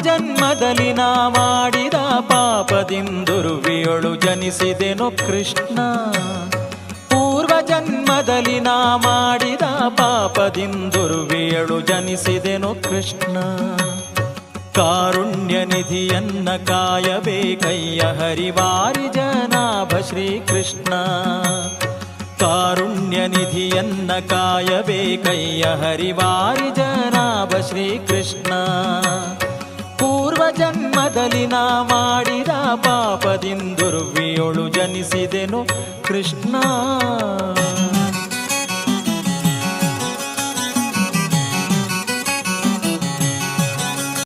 ಜನ್ಮದಲ್ಲಿ ನಾ ಮಾಡಿದ ಪಾಪದಿಂದುರುವಿಯೊಳು ಜನಿಸಿದೆನು ಕೃಷ್ಣ. ಪೂರ್ವ ಜನ್ಮದಲ್ಲಿ ನಾ ಮಾಡಿದ ಪಾಪದಿಂದುರುವಿಯಳು ಜನಿಸಿದೆನು ಕೃಷ್ಣ. ಕಾರುಣ್ಯ ನಿಧಿಯನ್ನ ಕಾಯಬೇಕಯ್ಯ ಹರಿವಾರಿ ಜನಾಭ ಶ್ರೀಕೃಷ್ಣ. ಕಾರುಣ್ಯ ನಿಧಿಯನ್ನ ಕಾಯಬೇಕಯ್ಯ ಹರಿವಾರಿ ಜನಾಭ ಶ್ರೀಕೃಷ್ಣ. ಜನ್ಮದಲ್ಲಿ ನಾ ಮಾಡಿದ ಪಾಪದಿಂದುರ್ವಿಯೊಳು ಜನಿಸಿದೆನು ಕೃಷ್ಣ.